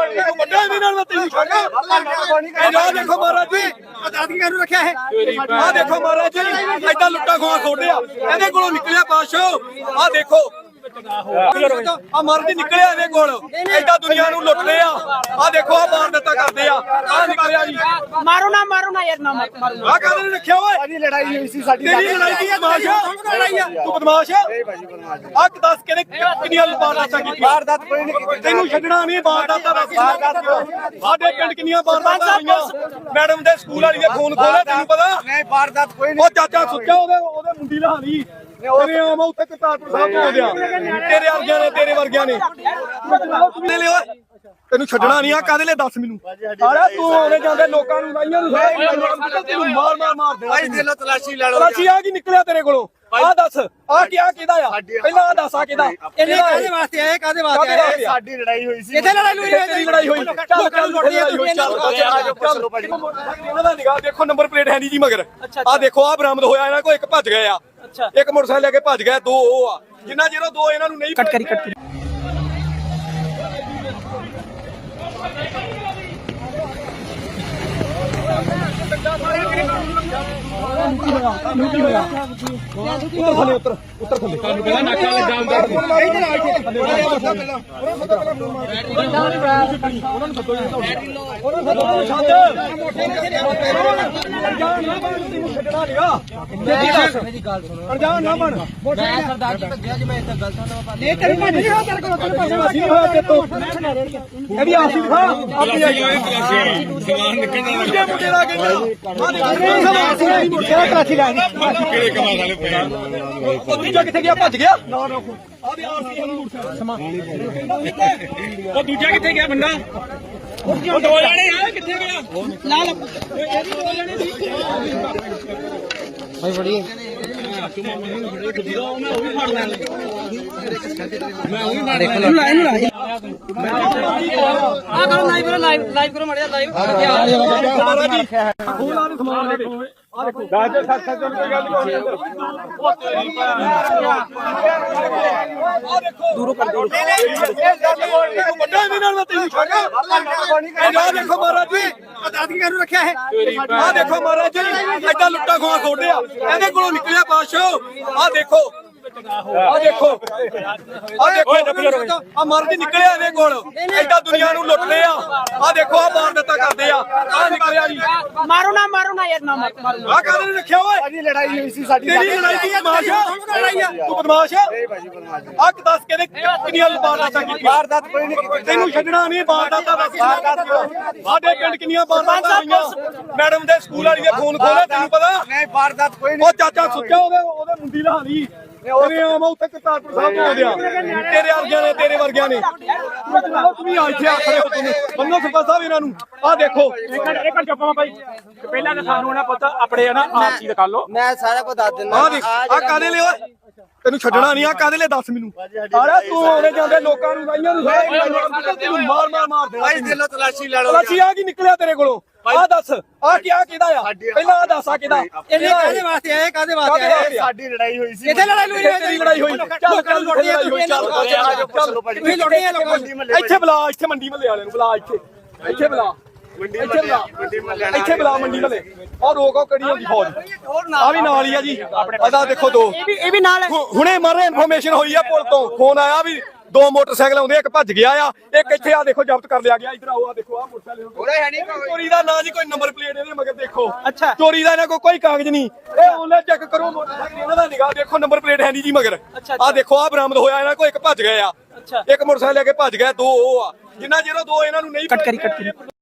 ਵੱਡਾ ਵੀ ਨਾਲ ਮੈਂ ਤੈਨੂੰ ਛੱਡ ਇਹ ਜਾ ਦੇਖੋ ਮਹਾਰਾਜ ਜੀ ਆਜ਼ਾਦੀ ਨੂੰ ਰੱਖਿਆ ਹੈ ਆ ਦੇਖੋ ਮਹਾਰਾਜ ਜੀ ਐਡਾ ਲੁੱਟਾ ਖੋਆ ਖੋਡਿਆ ਇਹਦੇ ਕੋਲੋਂ ਨਿਕਲਿਆ ਬਾਦਸ਼ਾਹ। ਆ ਦੇਖੋ ਆ ਮਰਦ ਨਿਕਲਿਆ ਇਹਦੇ ਕੋਲ। ਐਡਾ ਦੁਨੀਆ ਨੂੰ ਲੁੱਟ ਲਿਆ ਆ ਦੇਖੋ ਆ ਮਾਰ ਦਿੱਤਾ ਕਰਦੇ ਆ। ਆ ਨਿਕਲਿਆ ਜੀ। ਮਾਰੋ ਨਾ ਮਾਰੋ ਨਾ ਯਾਰ ਨਾ ਮਾਰੋ। ਆ ਕਾਹਦੇ ਨੇ ਰੱਖਿਆ ਓਏ? ਸਾਡੀ ਲੜਾਈ ਹੋਈ ਸੀ ਸਾਡੀ ਤੇਰੀ ਲੜਾਈ ਦੀ ਬਦਮਾਸ਼? ਆ। ਤੂੰ ਬਦਮਾਸ਼? ਆ ਆ ਦੱਸ ਕਿਹਨੇ ਕਿੰਨੀਆਂ ਵਾਰਦਾਤਾਂ ਕੀਤੀਆਂ? ਵਾਰਦਾਤ ਕੋਈ ਨਹੀਂ ਕੀਤੀ। ਤੈਨੂੰ ਛੱਡਣਾ ਨਹੀਂ ਵਾਰਦਾਤਾਂ ਦੱਸ ਸਾਡੇ ਪਿੰਡ ਕਿੰਨੀਆਂ ਵਾਰਦਾਤਾਂ ਹੋਈਆਂ? ਮੈਡਮ ਦੇ ਸਕੂਲ ਵਾਲੀ ਦੇ ਫੋਨ ਖੋਲੇ ਤੈਨੂੰ ਪਤਾ? ਨਹੀਂ ਵਾਰਦਾਤ ਕੋਈ ਨਹੀਂ ਉਹ ਚਾਚਾ ਸੁੱਚਾ ਉਹਦੇ ਉਹਦੇ ਮੁੰਡੀ ਲਹਾਲੀ ਤੇਰੇ ਆਮਾ ਉੱਥੇ ਕਰਤਾਰਪੁਰ ਸਾਹਿਬ ਤੋਂ ਆਉਂਦਿਆ ਤੇਰੇ ਵਰਗਿਆਂ ਨੇ ਤੇਰੇ ਵਰਗਿਆਂ ਨੇ ਲੈ ਤੈਨੂੰ ਛੱਡਣਾ ਨਹੀਂ ਆ ਕਾਦੇ ਲਈ ਦੱਸ ਮੈਨੂੰ ਆਰਾ ਤੂੰ ਆਉਣੇ ਜਾਂਦੇ ਲੋਕਾਂ ਨੂੰ ਲਾਈਆਂ ਨੂੰ ਤੈਨੂੰ ਮਾਰ ਮਾਰ ਮਾਰ ਦੇਣਾ ਭਾਈ ਦਿਲੋਂ ਤਲਾਸ਼ੀ ਲੈ ਲਓ ਤਲਾਸ਼ੀ ਆ ਕੀ ਨਿਕਲਿਆ ਤੇਰੇ ਕੋਲੋਂ ਆ ਦੱਸ ਆ ਕੀ ਆ ਕਿਹਦਾ ਆ ਪਹਿਲਾਂ ਆ ਦੱਸ ਆ ਕਿਹਦਾ ਇਹਨੇ ਕਾਹਦੇ ਵਾਸਤੇ ਆਏ ਕਾਹਦੇ ਵਾਸਤੇ ਕਾਹਦੇ ਆਏ ਵਾਸਤੇ ਆ? ਸਾਡੀ ਲੜਾਈ ਹੋਈ ਸੀ ਕਿੱਥੇ ਲੜਾਈ ਹੋਈ ਤੇਰੀ ਲੜਾਈ ਹੋਈ ਚੱਲ ਚੱਲ ਲੜਾਈ ਹੋਈ ਚੱਲ ਚੱਲ ਇਹਨਾਂ ਦਾ ਨਿਗਾਹ ਦੇਖੋ ਨੰਬਰ ਪਲੇਟ ਹੈ ਨਹੀਂ ਜੀ ਮਗਰ ਆ ਦੇਖੋ ਆ ਬਰਾਮਦ ਹੋਇਆ ਇਹਨਾਂ ਕੋ ਇੱਕ ਭੱਜ ਗਏ ਆ ਇੱਕ ਮੋਟਰਸਾਈਕਲ ਲੈ ਕੇ ਭੱਜ ਗਏ ਦੋ ਉਹ ਆ। ਜਿੰਨਾ ਜਿਹੜਾ ਦੋ ਇਹਨਾਂ ਨੂੰ ਨਹੀਂ ਕੱਟ ਕਰੀ ਕੱਟ ਉੱਤਰ ਥੱਲੇ ਉੱਤਰ ਉੱਤਰ ਥੱਲੇ ਤੁਹਾਨੂੰ ਪਹਿਲਾਂ ਨਾਕਾ ਲੱਗਾ ਹੁੰਦਾ ਅਣਜਾਣ ਨਾ ਬਣ ਮੈਂ ਸਰਦਾਰ ਜੀ ਭੱਜਿਆ ਜੀ ਮੈਂ ਇੱਥੇ ਗਲਤਾਂ ਨਾ ਪਾ ਇਹ ਤੇਰੀ ਭੱਜ ਨਹੀਂ ਹੋਇਆ ਤੇਰੇ ਕੋਲ ਤੇਰੇ ਪਾਸੇ ਵਾਸੀ ਹੋਇਆ ਤੇ ਤੂੰ ਇਹਦੀ ਆਸੀ ਦਿਖਾ ਆਪਣੀ ਆਈ ਸਮਾਨ ਨਿਕਲਣਾ ਲੱਗਾ ਮੁੰਡੇ ਦਾ ਕਹਿੰਦਾ ਆ। ਦੇਖ ਆਸੀ ਕਰਾਚੀ ਲੈ ਕਿਹੜੇ ਕਮਾਲ ਵਾਲੇ ਪਏ ਉਹ ਦੂਜਾ ਕਿੱਥੇ ਗਿਆ ਭੱਜ ਗਿਆ ਨਾ ਨਾ ਆ ਦੇ ਆਸੀ ਇਹਨੂੰ ਮੁਰਸ਼ਾ ਉਹ ਦੂਜਾ ਕਿੱਥੇ ਗਿਆ ਬੰਦਾ? ਉਹ ਦੋ ਜਣੇ ਆ, ਕਿੱਥੇ ਗਿਆ? ਲਾ ਲਾ ਇਹਦੀ ਦੋ ਜਣੇ ਸੀ ਭਾਈ ਬੜੀ ਆ ਕਰੋ ਲਾਈਵ ਕਰੋ ਲਾਈਵ ਲਾਈਵ ਕਰੋ ਮੜਿਆ ਲਾਈਵ ਆ ਦੇਖੋ ਆ ਦੇਖੋ ਦਾਜ ਸੱਚ ਸੱਚ ਕੋਈ ਗੱਲ ਨਹੀਂ ਅੰਦਰ ਉਹ ਤੇਰੀ ਆ ਦੇਖੋ ਦੂਰੋਂ ਕਰ ਦੋ ਵੱਡਾ ਵੀ ਨਾਲ ਮੈਂ ਤੈਨੂੰ ਛੱਡ ਇਹ ਜਾ ਦੇਖੋ ਮਹਾਰਾਜ ਜੀ ਆਜ਼ਾਦੀ ਕਾਨੂੰ ਰੱਖਿਆ ਹੈ ਆ ਦੇਖੋ ਮਹਾਰਾਜ ਜੀ ਐਡਾ ਲੁੱਟਾ ਖੋਆ ਖੋਡਿਆ ਇਹਦੇ ਕੋਲੋਂ ਨਿਕਲਿਆ ਬਾਦਸ਼ਾਹ ਆ ਦੇਖੋ ਆ ਦੇਖੋ। ਆ ਦੇਖੋ। ਆ ਮਰਦ ਨਿਕਲਿਆ ਇਹਦੇ ਕੋਲ। ਐਡਾ ਦੁਨੀਆ ਨੂੰ ਲੁੱਟ ਲਿਆ ਆ ਦੇਖੋ ਆ ਮਾਰ ਦਿੱਤਾ ਕਰਦੇ ਆ। ਆ ਨਿਕਲਿਆ ਜੀ। ਮਾਰੋ ਨਾ ਮਾਰੋ ਨਾ ਯਾਰ ਨਾ ਮਾਰੋ ਆ ਕਾਹਦੇ ਨੇ ਰੱਖਿਆ ਓਏ? ਸਾਡੀ ਲੜਾਈ ਹੋਈ ਸੀ ਸਾਡੀ ਤੇਰੀ ਲੜਾਈ ਦੀ ਬਦਮਾਸ਼ ਆ। ਤੂੰ ਬਦਮਾਸ਼ ਆ। ਆ ਦੱਸ ਕਿਹਨੇ ਕਿੰਨੀਆਂ ਵਾਰਦਾਤਾਂ ਕੀਤੀਆਂ? ਵਾਰਦਾਤ ਕੋਈ ਨਹੀਂ ਕੀਤੀ। ਤੈਨੂੰ ਛੱਡਣਾ ਨਹੀਂ ਵਾਰਦਾਤਾਂ ਦੱਸ ਸਾਡੇ ਪਿੰਡ ਕਿੰਨੀਆਂ ਵਾਰਦਾਤਾਂ ਹੋਈਆਂ? ਮੈਡਮ ਦੇ ਸਕੂਲ ਵਾਲੀ ਦੇ ਫੋਨ ਖੋਲੇ ਤੈਨੂੰ ਪਤਾ? ਨਹੀਂ ਵਾਰਦਾਤ ਕੋਈ ਨਹੀਂ ਉਹ ਚਾਚਾ ਸੁੱਚਾ ਉਹਦੇ ਉਹਦੇ ਮੁੰਡੀ ਲਹਾਲੀ ਤੇਰੇ ਆਮਾ ਉੱਥੇ ਕਰਤਾਰਪੁਰ ਸਾਹਿਬ ਤੋਂ ਆਉਂਦਿਆ। ਤੇਰੇ ਵਰਗਿਆਂ ਨੇ ਤੇਰੇ ਵਰਗਿਆਂ ਨੇ। ਤੂੰ ਵੀ ਆ ਇੱਥੇ ਆ ਖੜੇ ਹੋ ਤੁਹਾਨੂੰ ਬੰਨੋ ਸਰਪੰਚ ਸਾਹਿਬ ਇਹਨਾਂ ਨੂੰ। ਆ ਦੇਖੋ। ਇੱਕ ਜੱਪਾਂ ਭਾਈ ਪਹਿਲਾਂ ਤਾਂ ਸਾਨੂੰ ਨਾ ਪਤਾ ਆਪਣੇ ਨਾ ਆਪਸੀ ਦਾ ਕਰ ਲੋ ਮੈਂ ਸਾਰਾ ਕੁਝ ਦੱਸ ਦਿੰਦਾ। ਆ ਦੇਖ ਆ ਕਾਦੇ ਲਈ ਓਏ? ਤੈਨੂੰ ਛੱਡਣਾ ਨਹੀਂ ਆ ਕਾਦੇ ਲਈ ਦੱਸ ਮੈਨੂੰ? ਆਰਾ ਤੂੰ ਆਉਣੇ ਜਾਂਦੇ ਲੋਕਾਂ ਨੂੰ ਲਾਈਆਂ ਨੂੰ ਤੈਨੂੰ ਮਾਰ ਮਾਰ ਮਾਰ ਦੇਣਾ ਭਾਈ ਦਿਲੋਂ ਤਲਾਸ਼ੀ ਲੈ ਲਓ। ਤਲਾਸ਼ੀ ਆ ਕੀ ਨਿਕਲਿਆ ਤੇਰੇ ਕੋਲੋਂ? ਆ ਦੱਸ ਆ ਕੀ ਆ ਕਿਹਦਾ ਆ? ਪਹਿਲਾਂ ਆ ਦੱਸ ਆ ਕਿਹਦਾ? ਇਹਨੇ ਕਾਹਦੇ ਵਾਸਤੇ ਆਏ ਕਾਹਦੇ ਵਾਸਤੇ ਆਏ? ਸਾਡੀ ਲੜਾਈ ਹੋਈ ਸੀ। ਕਿੱਥੇ ਲੜਾਈ ਹੋਈ ਤੇਰੀ ਲੜਾਈ ਹੋਈ ਚੱਲ ਚੱਲ ਲੜਾਈ ਹੋਈ ਚੱਲ ਤੁਸੀਂ ਲੜਦੇ ਆ ਲੋਕਾਂ ਇੱਥੇ ਬੁਲਾ ਇੱਥੇ ਮੰਡੀ ਮੱਲੇ ਵਾਲੇ ਨੂੰ ਬੁਲਾ ਇੱਥੇ। ਇੱਥੇ ਬੁਲਾ। ਇੱਥੇ ਬੁਲਾ। ਇੱਥੇ ਬੁਲਾ ਮੰਡੀ ਮੱਲੇ। ਔਰ ਰੋਕੋ ਕਿਹੜੀ ਹੁੰਦੀ ਫੌਜ। ਆ ਵੀ ਨਾਲ ਹੀ ਆ ਜੀ। ਅਦਾ ਦੇਖੋ ਦੋ। ਇਹ ਵੀ ਇਹ ਵੀ ਨਾਲ ਹੈ। ਹੁ- ਹੁਣੇ ਮਾਰੇ ਇਨਫੋਰਮੇਸ਼ਨ ਹੋਈ ਆ ਪੁਲ ਤੋਂ। ਫੋਨ ਆਇਆ ਵੀ ਦੋ ਮੋਟਰਸਾਈਕਲ ਆਉਂਦੇ ਇੱਕ ਭੱਜ ਗਿਆ ਆ ਇੱਕ ਇੱਥੇ ਆ ਦੇਖੋ ਜ਼ਬਤ ਕਰ ਲਿਆ ਗਿਆ ਇਧਰ ਆਓ ਆ ਦੇਖੋ ਆ ਮੋਟਰਸਾਈਕਲ ਉਹਦਾ ਹੈ ਨਹੀਂ ਚੋਰੀ ਦਾ ਨਾਂ ਜੀ ਕੋਈ ਨੰਬਰ ਪਲੇਟ ਇਹਦੇ ਮਗਰ ਦੇਖੋ। ਅੱਛਾ। ਚੋਰੀ ਦਾ ਇਹਨਾਂ ਕੋਲ ਕੋਈ ਕਾਗਜ਼ ਨਹੀਂ। ਇਹ ਉਹਨੇ ਚੈੱਕ ਕਰੋ ਮੋਟਰਸਾਈਕਲ ਇਹਨਾਂ ਦਾ ਨਿਗਾਹ ਦੇਖੋ ਨੰਬਰ ਪਲੇਟ ਹੈ ਨਹੀਂ ਜੀ ਮਗਰ। ਆ ਦੇਖੋ ਆ ਬਰਾਮਦ ਹੋਇਆ ਇਹਨਾਂ ਕੋਲ ਇੱਕ ਭੱਜ ਗਏ ਆ। ਇੱਕ ਮੋਟਰਸਾਈਕਲ ਲੈ ਕੇ ਭੱਜ ਗਏ ਦੋ ਉਹ ਆ। ਜਿੰਨਾ ਜਿਹੜਾ ਦੋ ਇਹਨਾਂ ਨੂੰ ਨਹੀਂ ਕੱਟ ਕਰੀ ਕੱਟ ਕਰੀ।